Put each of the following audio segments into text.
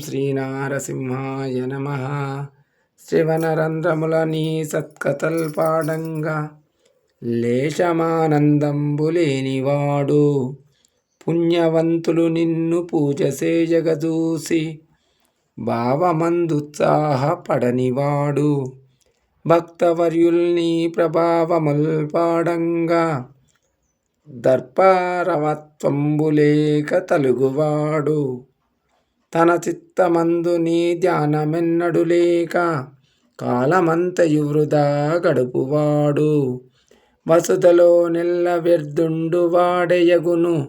శ్రీనారసింహాయ నమ. శ్రవణరంధ్రముల సత్కతల్పాడంగా లేశమానందంబులేనివాడు. పుణ్యవంతులు నిన్ను పూజ సేజగదూసి భావమందుత్సాహపడనివాడు. భక్తవర్యుల్ని ప్రభావముల్పాడంగా దర్పారవత్వంబులేక తలుగువాడు. తన చిత్తమందు నీ ధ్యానమెన్నడు లేక కాలమంతయు వృధా గడుపువాడు. వసుదలో నిల్ల వ్యర్థుండు వాడెయగును.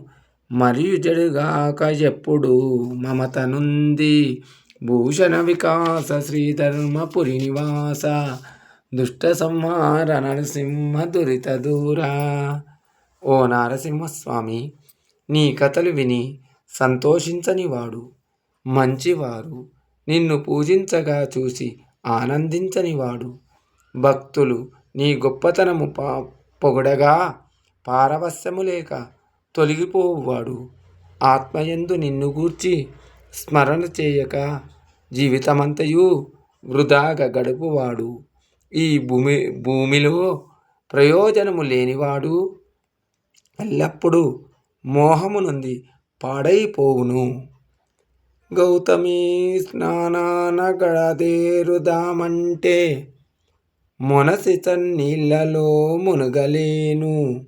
మరియు జడుగాక ఎప్పుడు మమతనుంది. భూషణ వికాస శ్రీధర్మపురి నివాస. దుష్ట సంహార నరసింహ దురిత దూరా. ఓ నారసింహస్వామి నీ కథలు విని సంతోషించని వాడు మంచివారు నిన్ను పూజించగా చూసి ఆనందించని వాడు. భక్తులు నీ గొప్పతనము పా పొగడగా పారవస్యము లేక తొలగిపోవువాడు. ఆత్మయందు నిన్ను గూర్చి స్మరణ చేయక జీవితమంతయు వృధాగా గడుపువాడు. ఈ భూమి భూమిలో ప్రయోజనము లేనివాడు ఎల్లప్పుడూ మోహము నుండి పాడైపోవును. గౌతమి స్నానాన గడదేరుదామంటే మొనసి నీళ్ళలో మునగలేను.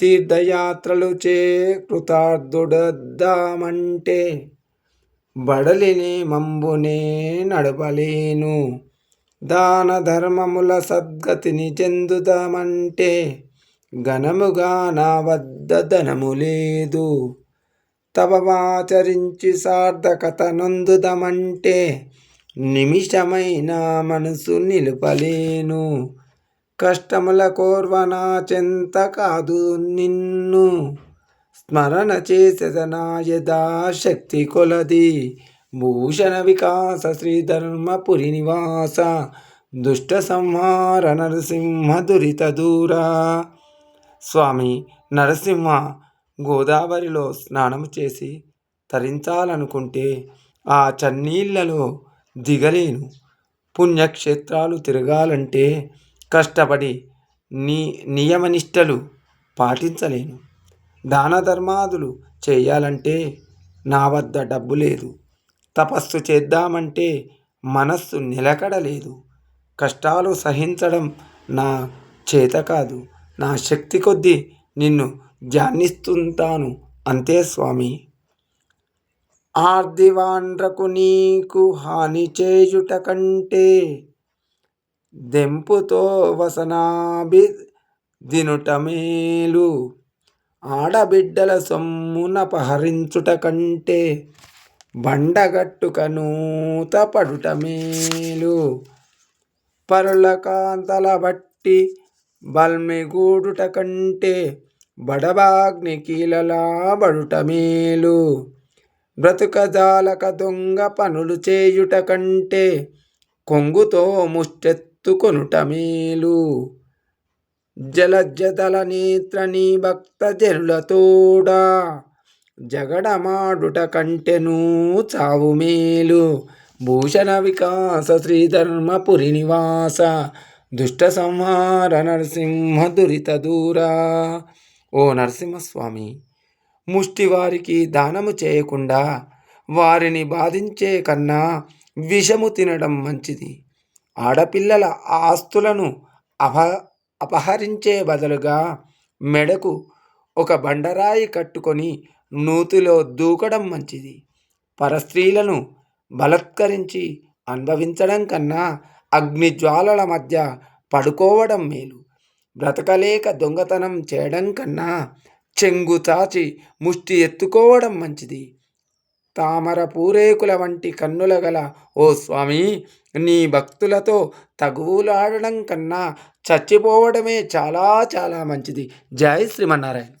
తీర్థయాత్రలు చే కృతార్థుడద్దామంటే బడలిని మంబునే నడపలేను. దాన ధర్మముల సద్గతిని చెందుదామంటే ఘనముగా నా వద్ద ధనము లేదు. తపమాచరించి సార్థకత నొందుదమంటే నిమిషమైన మనసు నిలుపలేను. కష్టముల కోర్వనా చెంత కాదు నిన్ను. స్మరణ చేసేదనా యథా శక్తి కొలది. భూషణ వికాస శ్రీధర్మపురి నివాస. దుష్ట సంహార నరసింహ దురిత దూరా. స్వామి నరసింహ గోదావరిలో స్నానము చేసి తరించాలనుకుంటే ఆ చన్నీళ్ళలో దిగలేను. పుణ్యక్షేత్రాలు తిరగాలంటే కష్టపడి నీ నియమనిష్టలు పాటించలేను. దాన ధర్మాదులు చేయాలంటే నా వద్ద డబ్బు లేదు. తపస్సు చేద్దామంటే మనస్సు నిలకడలేదు. కష్టాలు సహించడం నా చేత కాదు. నా శక్తి కొద్దీ నిన్ను ధ్యానిస్తుంటాను. అంతే స్వామి. ఆర్దివాండ్రకు నీకు హాని చేయుట కంటే దెంపుతో వసనాభి దినుట మేలు. ఆడబిడ్డల సొమ్మున పహరించుట కంటే బండగట్టుక నూత పడుట మేలు. పరుల కాంతల బట్టి బల్మిగూడుట కంటే బడబాగ్ని కీలలా బడుట మేలు. బ్రతుకజాలక దొంగ పనులు చేయుట కంటే కొంగుతో ముష్టెత్తుకొనుట మేలు. జలజదల నేత్రని భక్త జనులతోడా జగడమాడుట కంటెనూ చావు మేలు. భూషణ వికాస శ్రీధర్మపురి నివాస దుష్ట సంహార నరసింహ దురిత దూరా ఓ నరసింహస్వామి ముష్టివారికి దానము చేయకుండా వారిని బాధించే కన్నా విషము తినడం మంచిది. ఆడపిల్లల ఆస్తులను అప అపహరించే బదులుగా మెడకు ఒక బండరాయి కట్టుకొని నూతిలో దూకడం మంచిది. పరస్త్రీలను బలత్కరించి అనుభవించడం కన్నా అగ్నిజ్వాలల మధ్య పడుకోవడం మేలు. బ్రతకలేక దొంగతనం చేయడం కన్నా చెంగు చాచి ముష్టి ఎత్తుకోవడం మంచిది. తామర పూరేకుల వంటి కన్నుల గల ఓ స్వామి నీ భక్తులతో తగువులాడడం కన్నా చచ్చిపోవడమే చాలా చాలా మంచిది. జై శ్రీమన్నారాయణ.